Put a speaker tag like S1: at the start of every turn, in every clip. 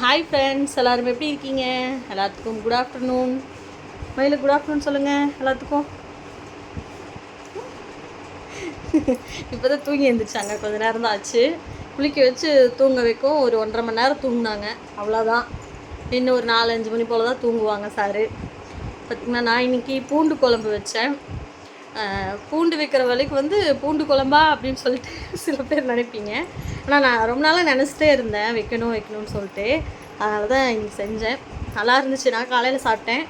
S1: Hi friends எல்லாரும் எப்படி இருக்கீங்க? எல்லாத்துக்கும் குட் ஆஃப்டர்நூன் மயில குட் ஆஃப்டர்நூன் சொல்லுங்கள் எல்லாத்துக்கும். இப்போ தான் தூங்கி எழுந்திரிச்சாங்க கொஞ்ச நேரம் தான் ஆச்சு. குளிக்க வச்சு தூங்க வைக்கும் ஒரு ஒன்றரை மணி நேரம் தூங்கினாங்க. அவ்வளோதான் இன்னும் ஒரு நாலஞ்சு மணி போல் தான் தூங்குவாங்க சாரு. பார்த்திங்கன்னா நான் இன்னைக்கு பூண்டு குழம்பு வச்சேன். பூண்டு வைக்கிற வேலைக்கு வந்து பூண்டு குழம்பா அப்படின்னு சொல்லிட்டு சில பேர் நினைப்பீங்க. ஆனால் நான் ரொம்ப நாளாக நினச்சிட்டே இருந்தேன் வைக்கணும் வைக்கணும்னு சொல்லிட்டு. அதனால தான் இங்கே செஞ்சேன். நல்லா இருந்துச்சு. நான் காலையில் சாப்பிட்டேன்.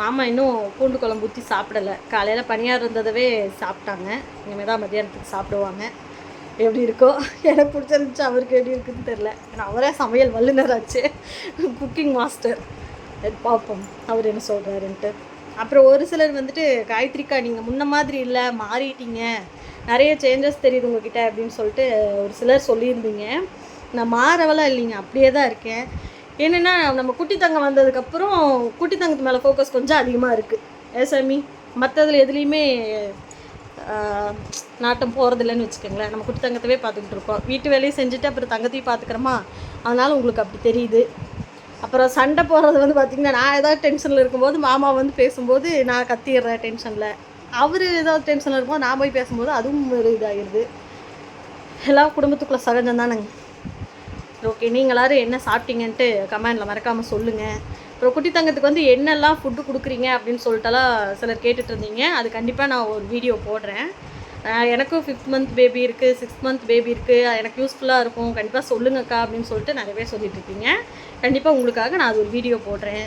S1: மாமா இன்னும் பூண்டு குழம்பு ஊற்றி சாப்பிடலை. காலையில் பனியார் இருந்ததவே சாப்பிட்டாங்க. இனிமேல் தான் மதியானத்துக்கு சாப்பிடுவாங்க. எப்படி இருக்கோ. எனக்கு பிடிச்சிருந்துச்சு? அவருக்கு எப்படி இருக்குன்னு தெரில ஏன்னா அவரே சமையல் வல்லுநராச்சு. குக்கிங் மாஸ்டர் பார்ப்போம். அவர் என்ன சொல்கிறாருன்ட்டு அப்புறம் ஒரு சிலர் வந்துட்டு காயத்ரிக்கா நீங்கள் முன்ன மாதிரி இல்லை மாறிட்டீங்க. நிறைய சேஞ்சஸ் தெரியுது உங்ககிட்ட அப்படின்னு சொல்லிட்டு ஒரு சிலர் சொல்லியிருந்தீங்க. நான் மாறவெல்லாம் இல்லைங்க அப்படியே தான் இருக்கேன். என்னென்னா நம்ம குட்டி தங்கம் வந்ததுக்கப்புறம் குட்டி தங்கத்து மேலே ஃபோக்கஸ் கொஞ்சம் அதிகமாக இருக்குது ஏ சாமி? மற்றதில் எதுலேயுமே ஆஹ், நாட்டம் போகிறதில்லன்னு வச்சுக்கோங்களேன். நம்ம குட்டி தங்கத்தவே பார்த்துக்கிட்டு இருக்கோம். வீட்டு வேலையை செஞ்சுட்டு அப்புறம் தங்கத்தையும் பார்த்துக்கிறோமா? அதனால் உங்களுக்கு அப்படி தெரியுது. அப்புறம் சண்டை போடுறது வந்து பார்த்திங்கன்னா நான் ஏதாவது டென்ஷனில் இருக்கும்போது மாமா வந்து பேசும்போது நான் கத்திடுறேன் டென்ஷனில் அவர் ஏதாவது டென்ஷனில் இருக்கும்போது நான் போய் பேசும்போது அதுவும் ஒரு இதாகிடுது எல்லாம் குடும்பத்துக்குள்ளே சகஜம் தானேங்க. ஓகே நீங்கள் எல்லோரும் என்ன சாப்பிட்டீங்கன்ட்டு கமெண்டில் மறக்காமல் சொல்லுங்கள் அப்புறம் குட்டி தங்கத்துக்கு வந்து என்னெல்லாம் ஃபுட்டு கொடுக்குறீங்க? அப்படின்னு சொல்லிட்டுலாம் சிலர் கேட்டுட்ருந்தீங்க அது கண்டிப்பாக நான் ஒரு வீடியோ போடுறேன். எனக்கும் ஃபிஃப்த் மந்த் பேபி இருக்குது சிக்ஸ் மந்த் பேபி இருக்குது எனக்கு யூஸ்ஃபுல்லாக இருக்கும். கண்டிப்பாக சொல்லுங்கக்கா அப்படின்னு சொல்லிட்டு நிறைய பேர் சொல்லிட்டு இருக்கீங்க. கண்டிப்பாக உங்களுக்காக நான் அது ஒரு வீடியோ போடுறேன்.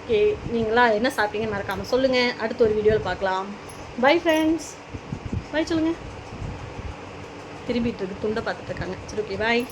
S1: ஓகே நீங்களா என்ன சாப்பிட்டீங்கன்னு மறக்காமல் சொல்லுங்கள் அடுத்த ஒரு வீடியோவில் பார்க்கலாம். பை ஃப்ரெண்ட்ஸ் பை சொல்லுங்கள் திரும்பிட்டு இருக்கு துண்டை பார்த்துட்டு இருக்காங்க. சரி ஓகே பாய்